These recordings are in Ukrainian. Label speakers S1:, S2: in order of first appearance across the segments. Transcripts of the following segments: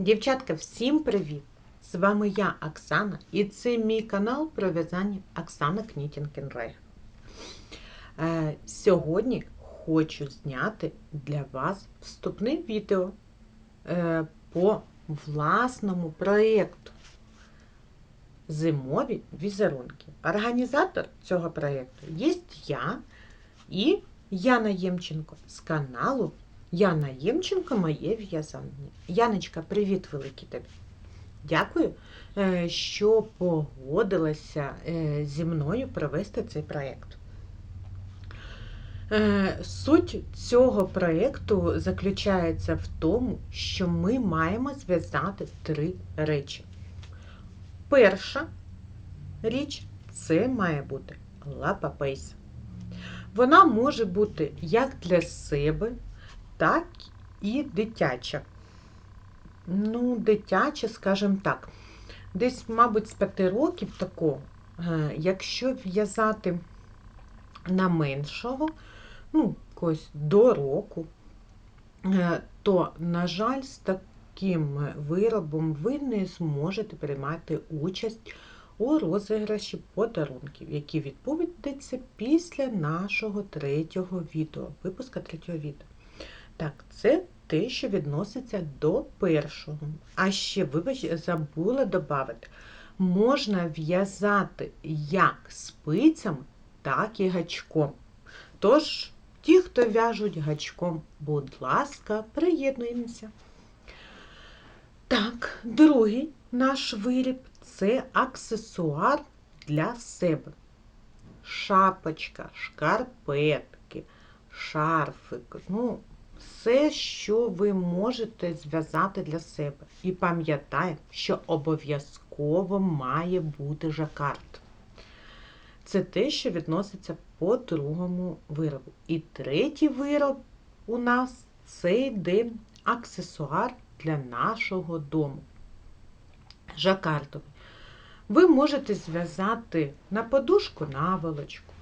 S1: Дівчатка, всім привіт! З вами я, Оксана, і це мій канал про в'язання Оксана Кнітінкенрей. Е, сьогодні хочу зняти для вас вступне відео е, по власному проєкту Зимові візерунки. Організатор цього проєкту є я і Яна Ємченко з каналу Яна Ємченко моє в'язання. Яночка, привіт великий тобі. Дякую, е, що погодилася е, зі мною провести цей проєкт. Е, Суть цього проєкту заключається в тому, що ми маємо зв'язати три речі. Перша річ це має бути лапа-пейс. Вона може бути як для себе, так і дитяча. Ну, дитяча, скажімо так. Десь, мабуть, з 5 років такого, е, якщо в'язати на меншого, ну, якось до року, е, то, на жаль, з таким виробом ви не зможете приймати участь у розіграші подарунків, які відбудеться після нашого третього відео, випуска третього відео. Так, це те, що відноситься до першого. А ще, вибач, забула додати, можна в'язати як спицями, так і гачком. Тож, ті, хто в'яжуть гачком, будь ласка, приєднуємося. Так, другий наш виріб це аксесуар для себе. Шапочка, шкарпетки, шарфик. Ну, все, що ви можете зв'язати для себе. І пам'ятаємо, що обов'язково має бути жакард. Це те, що відноситься по другому виробу. І третій вироб у нас це йде аксесуар для нашого дому. Жакардовий. Ви можете зв'язати на подушку наволочку,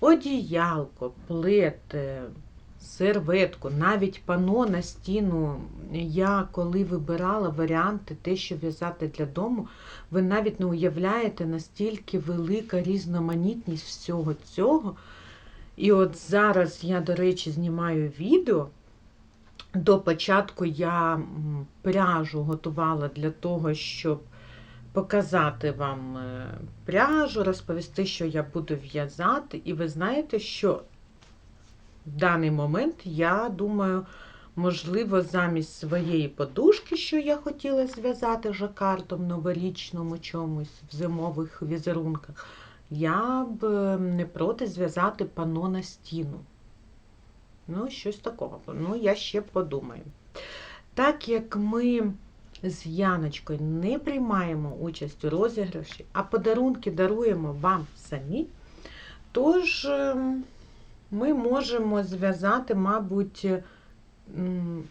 S1: одіялко, плед, серветку, навіть пано на стіну. Я коли вибирала варіанти, те, що в'язати для дому, ви навіть не уявляєте, настільки велика різноманітність всього цього. І от зараз я, до речі, знімаю відео. До початку я пряжу готувала для того, щоб показати вам пряжу, розповісти, що я буду в'язати. І ви знаєте, що в даний момент, я думаю, можливо, замість своєї подушки, що я хотіла зв'язати жакартом новорічному чомусь в зимових візерунках, я б не проти зв'язати пано на стіну. Ну, щось такого. Ну, я ще подумаю. Так як ми з Яночкою не приймаємо участь у розіграші, а подарунки даруємо вам самі, тож ми можемо зв'язати, мабуть,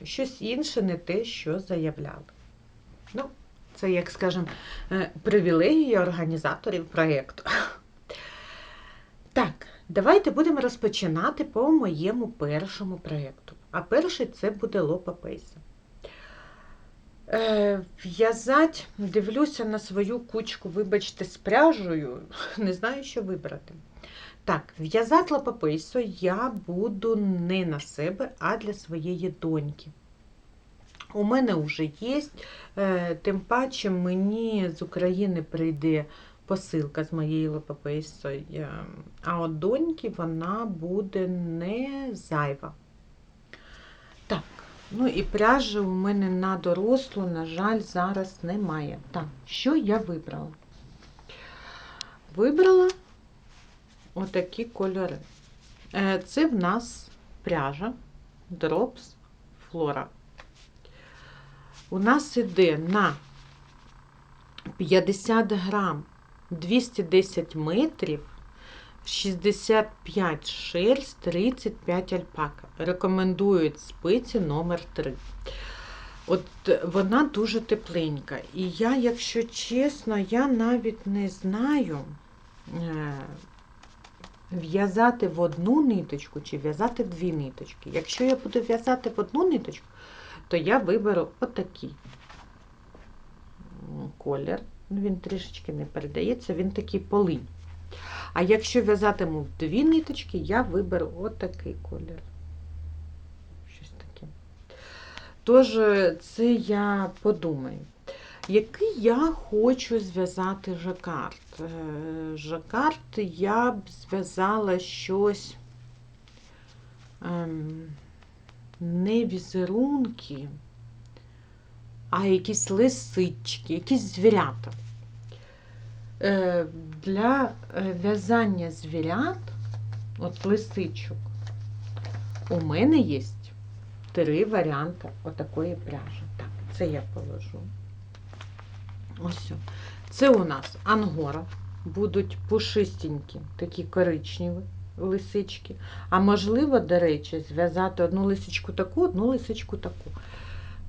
S1: щось інше, не те, що заявляли. Ну, це, як скажемо, привілегія організаторів проєкту. Так, давайте будемо розпочинати по моєму першому проєкту. А перший це буде лопа пейса. В'язать, дивлюся на свою кучку, вибачте, з пряжею, не знаю, що вибрати. Так, в'язати лапопису я буду не на себе, а для своєї доньки. У мене вже є, тим паче мені з України прийде посилка з моєю лапописою, а от доньки вона буде не зайва. Так, ну і пряжі у мене на дорослу, на жаль, зараз немає. Так, що я вибрала? Вибрала отакі кольори. Це в нас пряжа Drops Flora. У нас іде на 50 грам 210 метрів, 65 шерсть, 35 альпака. Рекомендують спиці номер 3 От вона дуже тепленька. І я, якщо чесно, я навіть не знаю, в'язати в одну ниточку чи в'язати в дві ниточки. Якщо я буду в'язати в одну ниточку, то я виберу отакий колір. Ну, Він трішечки не передається, він такий полинь. А якщо в'язатиму в дві ниточки, я виберу отакий колір. Щось таке. Тож, це я подумаю. Який я хочу зв'язати жакард? Е, Жакард я б зв'язала щось ем, не візерунки, а якісь лисички, якісь звірята. Е, Для е, в'язання звірят, от лисичок, у мене є три варіанти отакої пряжі. Так, це я положу. Ось. Це у нас ангора. Будуть пушистенькі, такі коричневі лисички. А можливо, до речі, зв'язати одну лисичку таку, одну лисичку таку.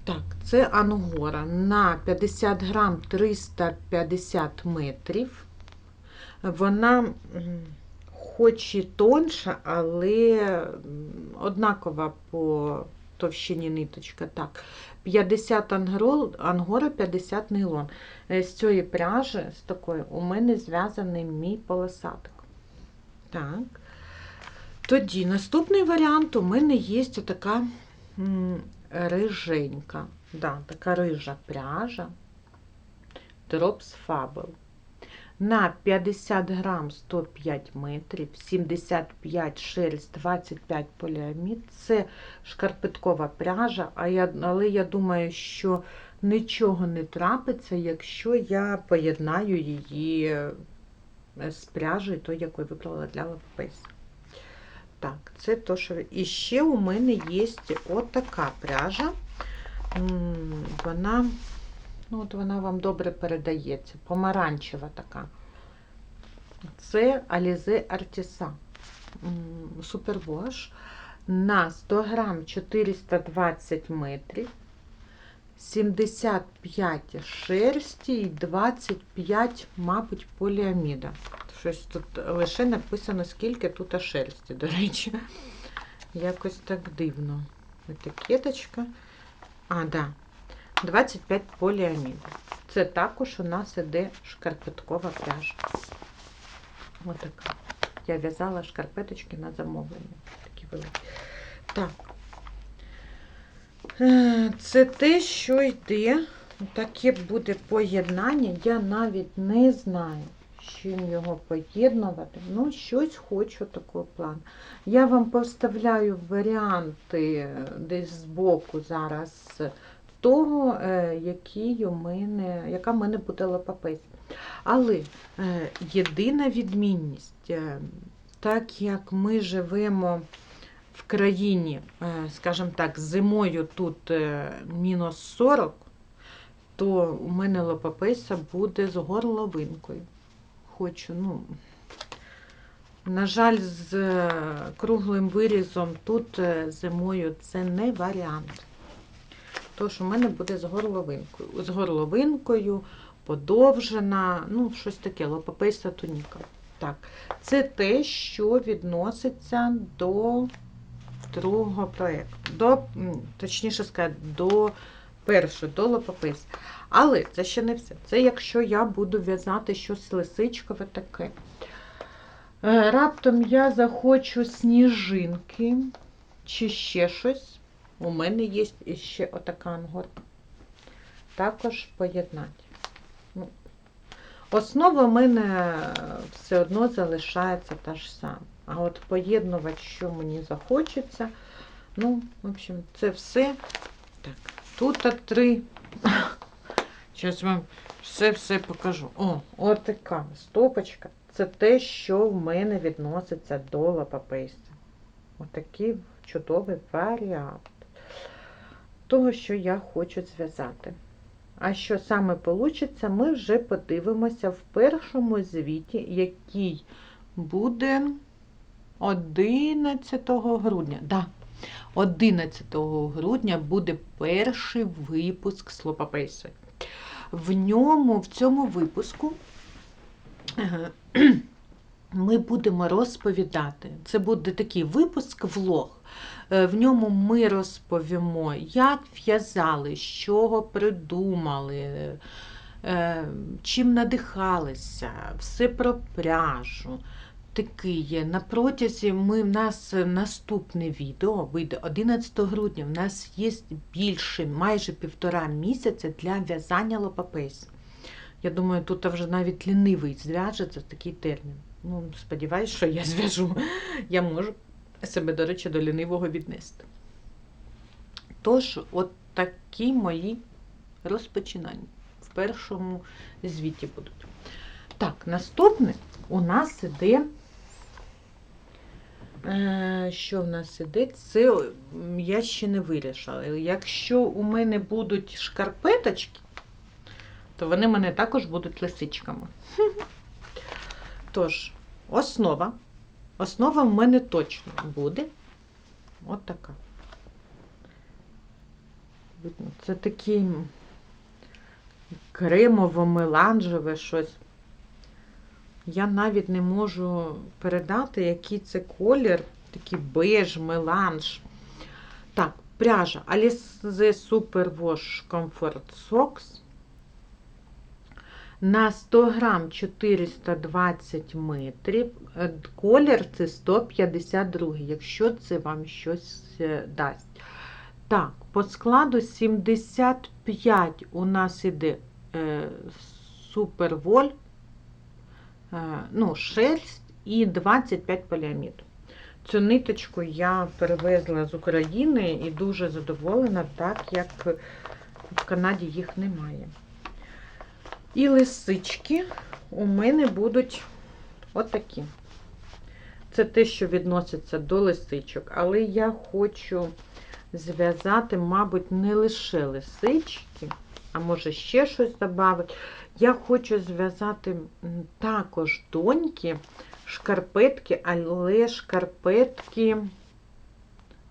S1: Так, це ангора на 50 грам 350 метрів. Вона хоч і тонша, але однакова по товщині ниточка. Так, 50 ангрол, ангора, 50 нейлон. Е, З цієї пряжі, з такої, у мене зв'язаний мій полосатик. Так. Тоді наступний варіант у мене є така риженька. Да, така рижа пряжа. Drops Fable. На 50 грам 105 метрів, 75 шерсть, 25 поліамід. Це шкарпеткова пряжа, але я думаю, що нічого не трапиться, якщо я поєднаю її е, з пряжею, той, яку я вибрала для лаппейса. Так, це то, що. І ще у мене є отака пряжа. Вона, ну, от вона вам добре передається, помаранчева така. Це Alize Artisan Супервош на 100 грам 420 метрів, 75 шерсті і 25, мабуть, поліаміда. Щось тут лише написано, скільки тут шерсті, до речі. Якось так дивно. Етикеточка. А, да. 25 поліаміда. Це також у нас іде шкарпеткова пряжа. Отака. Я в'язала шкарпеточки на замовлення. Такі великі. Так. Е, Це те, що йде. Таке буде поєднання. Я навіть не знаю, з чим його поєднувати. Ну, щось хочу такого плану. Я вам поставляю варіанти десь збоку зараз того, е, який мене, яка в мене буде лапапець. Але е, єдина відмінність, е, так як ми живемо в країні, скажімо так, зимою тут мінус 40, то у мене лопапеса буде з горловинкою. Хочу, ну, на жаль, з круглим вирізом тут зимою це не варіант. Тож у мене буде з горловинкою. З горловинкою, подовжена, ну, щось таке, лопапейста туніка. Так, це те, що відноситься до другого проєкту. До, точніше сказати, до першого, до лопапейса. Але це ще не все. Це якщо я буду в'язати щось лисичкове таке. Е, Раптом я захочу сніжинки чи ще щось. У мене є ще отака ангорка. Також поєднати. Ну, Основа в мене все одно залишається та ж сама. А от поєднувати, що мені захочеться. Ну, в общем, це все. Так, тут три. Зараз вам все-все покажу. О, отака стопочка. Це те, що в мене відноситься до лапапейста. Отакий чудовий варіант того, що я хочу зв'язати. А що саме вийде, ми вже подивимося в першому звіті, який буде 11 грудня. Да, 11 грудня буде перший випуск Слопапейси. В ньому, в цьому випуску ми будемо розповідати. Це буде такий випуск влог. Е, В ньому ми розповімо, як в'язали, з чого придумали, е, чим надихалися, все про пряжу. Такий є. На протязі ми, в нас наступне відео вийде 11 грудня. В нас є більше, майже півтора місяця для в'язання лопапейс. Я думаю, тут вже навіть лінивий зв'яжеться такий термін. Ну, сподіваюсь, що я зв'яжу. Я можу себе, до речі, до лінивого віднести. Тож, от такі мої розпочинання в першому звіті будуть. Так, наступне у нас іде. Е, Що в нас іде? Це я ще не вирішила. Якщо у мене будуть шкарпеточки, то вони мене також будуть лисичками. Тож, основа. Основа в мене точно буде. От така. Це такий кремово-меланжеве щось. Я навіть не можу передати, який це колір, такий беж, меланж. Так, пряжа Alize Super Wash Comfort Socks. На 100 грам 420 метрів. Е, Колір це 152, якщо це вам щось е, дасть. Так, по складу 75 у нас іде е, суперволь, е, ну, шерсть і 25 поліамід. Цю ниточку я перевезла з України і дуже задоволена, так як в Канаді їх немає. І лисички у мене будуть отакі. Це те, що відноситься до лисичок, але я хочу зв'язати, мабуть, не лише лисички, а може ще щось додати. Я хочу зв'язати також доньки, шкарпетки, але шкарпетки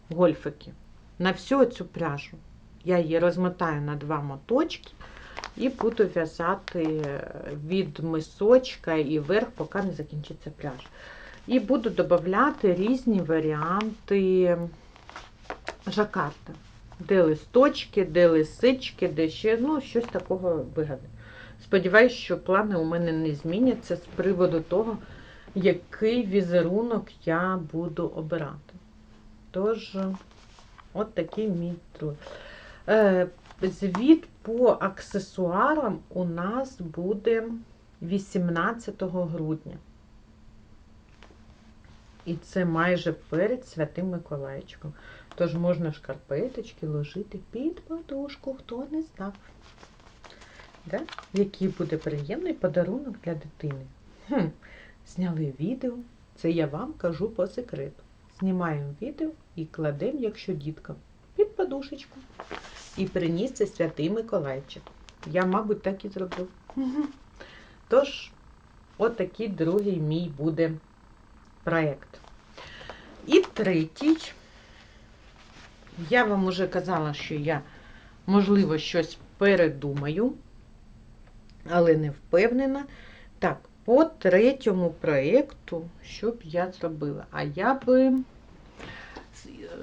S1: гольфики. На всю цю пряжу. Я її розмотаю на два моточки і буду в'язати від мисочка і вверх, поки не закінчиться пряжа. І буду додавати різні варіанти жакарда. Де листочки, де лисички, де ще, ну, щось такого вигадаю. Сподіваюсь, що плани у мене не зміняться з приводу того, який візерунок я буду обирати. Тож, от такий мій друг. Звіт по аксесуарам у нас буде 18 грудня. І це майже перед Святим Миколаївчиком. Тож можна шкарпеточки ложити під подушку, хто не знав. Да? Який буде приємний подарунок для дитини. Хм. Зняли відео, це я вам кажу по секрету. Знімаємо відео і кладемо, якщо діткам, під подушечку. І приніс це святий Миколайчик. Я, мабуть, так і зробив. Тож, отакий другий мій буде проєкт. І третій. Я вам уже казала, що я, можливо, щось передумаю, але не впевнена. Так, по третьому проєкту, що б я зробила? А я би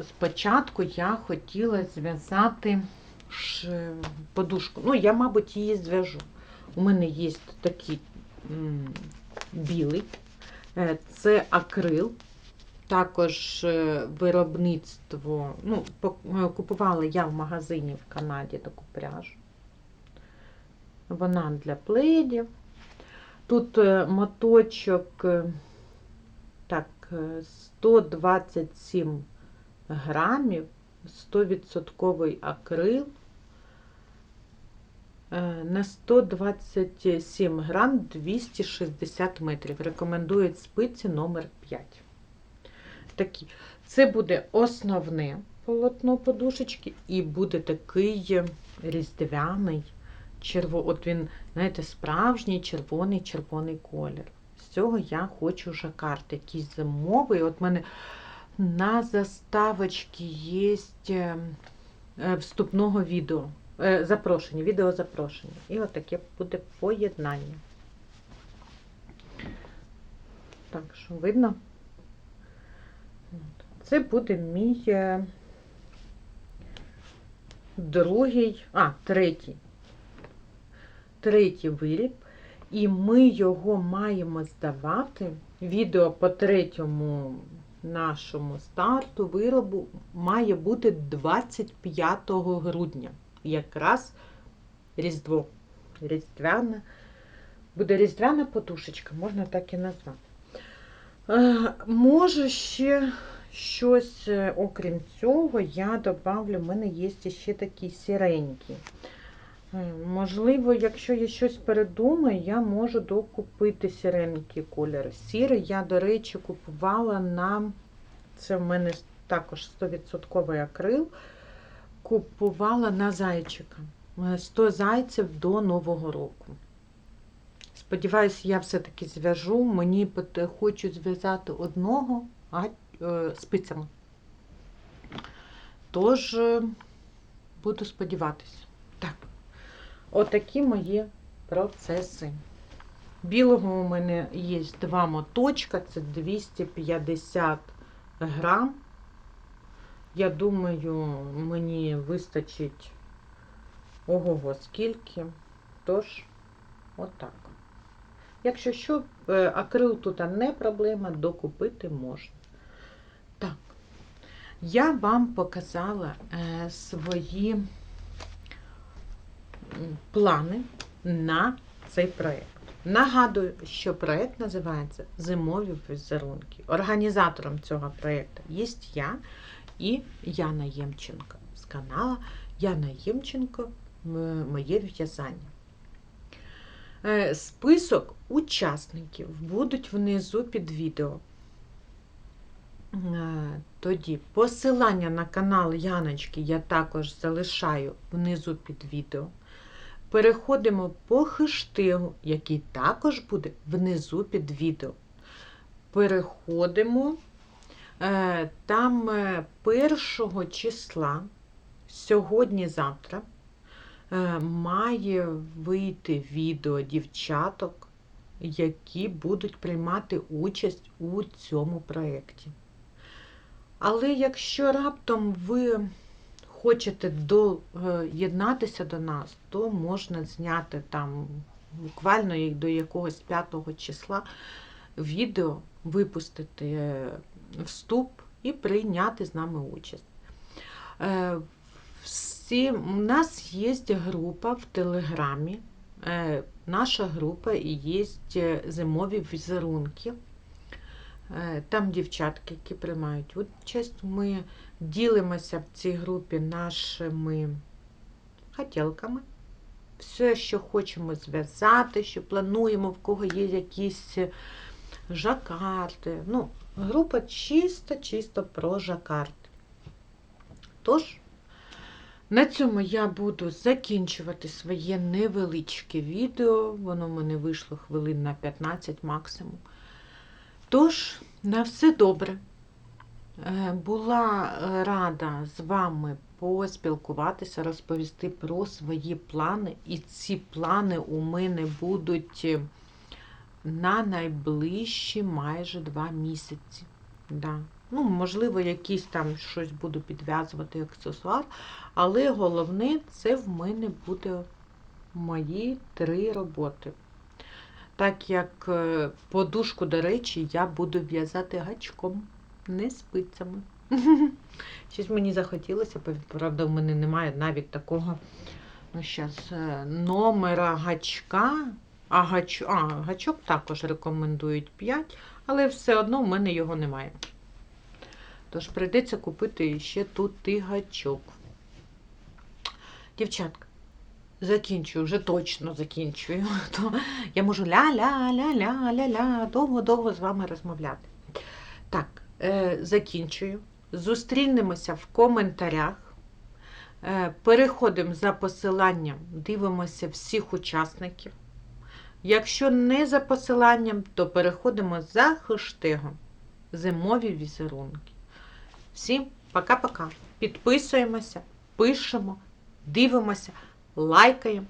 S1: спочатку я хотіла зв'язати подушку. Ну, я, мабуть, її зв'яжу. У мене є такий білий, Е, це акрил. Також е, виробництво, ну, е, купувала я в магазині в Канаді таку пряжу. Вона для пледів. Тут е, моточок е, так, е, 127 грамів, 100% акрил. Е, На 127 грам 260 метрів. Рекомендують спиці номер 5. Такі. Це буде основне полотно подушечки, і буде такий різдвяний черво. От він, знаєте, справжній червоний-червоний колір. З цього я хочу жакард, якийсь зимовий. От мене на заставочці є е, вступного відео. Е, Запрошення, відео запрошення. І от таке буде поєднання. Так, що видно? Це буде мій е, другий, а, третій. третій виріб, і ми його маємо здавати. Відео по третьому нашому старту виробу має бути 25 грудня. Якраз Різдво. Різдвяна. Буде різдвяна подушечка, можна так і назвати. Е, може ще щось, е, окрім цього, я добавлю, в мене є ще такі сіренькі. Можливо, якщо я щось передумаю, я можу докупити сіренький колір. Сірий я, до речі, купувала на це в мене також 100% акрил. Купувала на зайчика. Е, 100 зайців до Нового року. Сподіваюсь, я все-таки зв'яжу. Мені хочуть зв'язати одного а, е, спицями. Тож е, буду сподіватися. Так, отакі мої процеси. Білого у мене є два моточка, це 250 грам. Я думаю, мені вистачить ого-го скільки. Тож, отак. Якщо що, е, акрил тут не проблема, докупити можна. Так, я вам показала е, свої плани на цей проєкт. Нагадую, що проєкт називається Зимові візерунки. Організатором цього проєкту є я і Яна Ємченко з каналу Яна Ємченко Моє в'язання. Е, Список учасників будуть внизу під відео. Е, Тоді посилання на канал Яночки я також залишаю внизу під відео. Переходимо по хештегу, який також буде внизу під відео. Переходимо е, там е, першого числа, сьогодні-завтра, е, має вийти відео дівчаток, які будуть приймати участь у цьому проєкті. Але якщо раптом ви хочете доєднатися до нас, то можна зняти там буквально до якогось 5 числа відео, випустити е, вступ і прийняти з нами участь. Е, у нас є група в Телеграмі. Е, Наша група є зимові візерунки. Е, Там дівчатки, які приймають участь. Ми ділимося в цій групі нашими хотілками. Все, що хочемо зв'язати, що плануємо, в кого є якісь жакарди. Ну, група чисто-чисто про жакарди. Тож, на цьому я буду закінчувати своє невеличке відео. Воно в мене вийшло хвилин на 15 максимум. Тож, на все добре. Е, Була е, рада з вами поспілкуватися, розповісти про свої плани. І ці плани у мене будуть е, на найближчі майже два місяці. Да. Ну, можливо, якийсь там щось буду підв'язувати аксесуар, але головне це в мене буде мої три роботи. Так як подушку, до речі, я буду в'язати гачком, не спицями. Щось мені захотілося, правда, в мене немає навіть такого ну, щас, е, номера гачка. А, гач... а гачок також рекомендують 5, але все одно в мене його немає. Тож прийдеться купити ще тут і гачок. Дівчатка, закінчую, вже точно закінчую. То я можу ля-ля-ля-ля-ля-ля довго-довго з вами розмовляти. Так, закінчую. Зустрінемося в коментарях. Е, переходимо за посиланням, дивимося всіх учасників. Якщо не за посиланням, то переходимо за хештегом Зимові візерунки. Всім пока-пока. Підписуємося, пишемо, дивимося, лайкаємо.